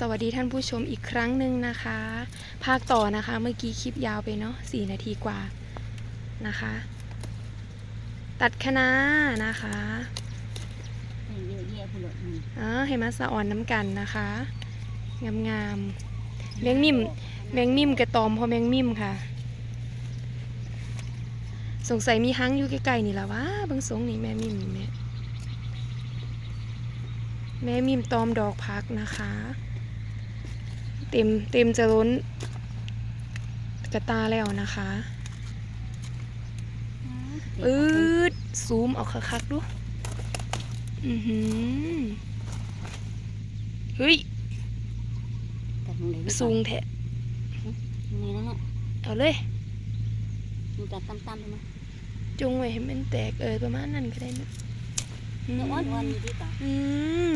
สวัสดีท่านผู้ชมอีกครั้งหนึ่งนะคะ ภาคต่อนะคะ เมื่อกี้คลิปยาวไปเนาะสี่นาทีกว่านะคะ ตัดคณะนะคะเยอเลยอืมอ่าให้มาสะอ่อนน้ำกันนะคะ งามๆแมงมิมแมงมิมกระตอมพอแมงมิมค่ะ สงสัยมีหังอยู่ใกล้ๆนี่ละวะบางสงนี่แม่มิมนี่แม่แม่มิมตอมดอกพักนะคะ เต็มเต็มจะล้นกระตาแล้วนะคะอืดซูมเอาคักๆดู อือหือเฮ้ยแต่ตรงไหนไม่สูงแทะนี่นะฮะเอาเลยมีแต่ตั้มๆใช่ไหมจงไว้ให้มันแตกเออประมาณนั้นก็ได้นะอืมแต่อ่อนๆอยู่ที่ตาอืม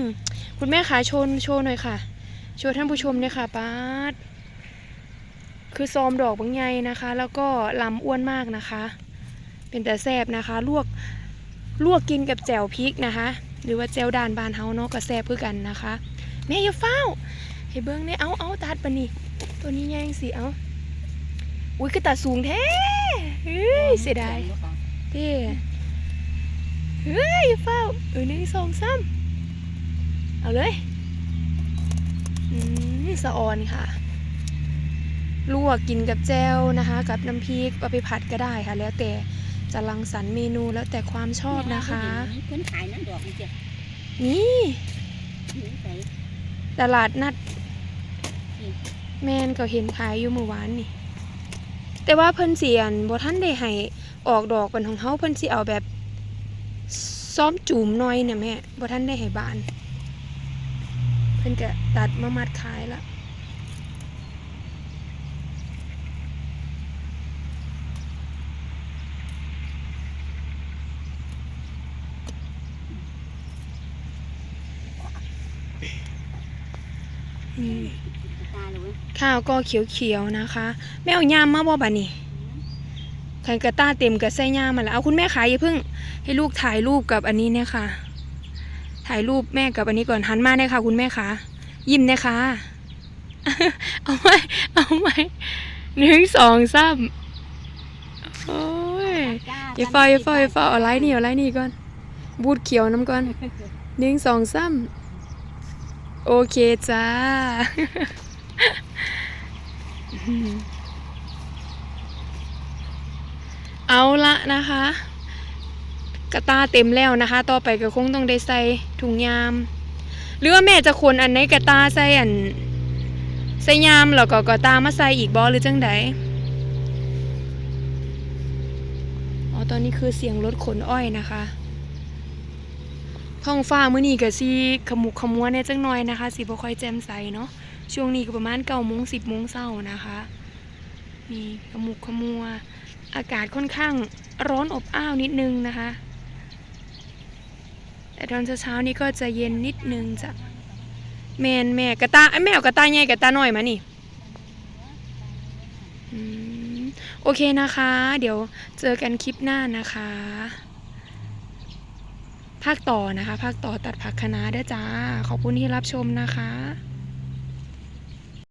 คุณแม่ขาโชว์โชว์หน่อยค่ะโชว์ท่านผู้ชมเนี่ยค่ะป้าดคือซอมดอกบางใหญ่นะคะ แล้วก็ลำอ้วนมากนะคะ เป็นแต่แซบนะคะ ลวกลวกกินกับแจ่วพริกนะคะ หรือว่าแจ่วด่านบานเฮาเนาะก็แซบเพื่อกันนะคะแม่อย่าเฝ้าให้เบิ้งเนี่ยเอาเอาตัดปะนี่ตัวนี้แย่งสิเอาอุ้ยคือตัดสูงแท้เฮ้ยเสียดายเด้เฮ้ยอย่าเฝ้าเออหนึ่งสองสามเอาเลยอืม สะออนค่ะ ลวกกินกับแจ่วนะคะ กับน้ำพริกเอาไปผัดก็ได้ค่ะ แล้วแต่จะรังสรรค์เมนูแล้วแต่ความชอบนะคะเพิ่นขายนั่นดอกนี่จ้ะนี่นี่ใส่ตลาดนัด แมนก็เห็นขายอยู่เมื่อวานนี่ แต่ว่าเพิ่นเสียนบ่ท่านได้ให้ออกดอกเป็นของเฮาเพิ่นสิเอาแบบซ้อมจูมหน่อยเนี่ยแม่บ่ท่านได้ให้บาน เพิ่นก็ตัดมามัดขายละอืมตาเลยเว้ยข้าวก็เขียวๆนะคะ แม่เอายามมาบ่บัดนี้ไข่กระต้าเต็มกับไส้ย่ามมาแล้วเอาคุณแม่ขายอย่าเพิ่งให้ลูกถ่ายรูปกับอันนี้เนี่ยค่ะ ถ่ายรูปแม่กับอันนี้ก่อนหันมาเนี่ยค่ะ คุณแม่คะยิ้มเนี่ยค่ะเอาไหมเอาไหมหนึ่งสองสามโอ้ยอย่าเฝ้าอย่าเฝ้าอย่าเฝ้าเอาไลน์นี่เอาไลน์นี่ก่อน บูดเขียวน้ำก่อนหนึ่งสองสามโอเคจ้าเอาละนะคะ กระตาเต็มแล้วนะคะ ต่อไปก็คงต้องได้ใส่ถุงยาม หรือว่าแม่จะคนอันไหนกระตาใส่อันใส่ยามแล้วก็กระตามาใส่อีกบอหรือจังใดอ๋อตอนนี้คือเสียงรถขนอ้อยนะคะท้องฟ้ามื้อนี้ก็สิขมุกขมัวแน่จังหน่อยนะคะสิบ่ค่อยแจ่มใสเนาะช่วงนี้ก็ประมาณ9โมง10โมงเช้านะคะมีขมุกขมัว อากาศค่อนข้างร้อนอบอ้าวนิดนึงนะคะ แต่ตอนเช้าๆนี้ก็จะเย็นนิดนึงจ้ะแมนแม่กระตาแมวกระตาใหญ่กระตาหน่อยมานี่โอเคนะคะ เดี๋ยวเจอกันคลิปหน้านะคะ ภาคต่อนะคะ ภาคต่อตัดผักคะน้าเด้อจ้า ขอบคุณที่รับชมนะคะ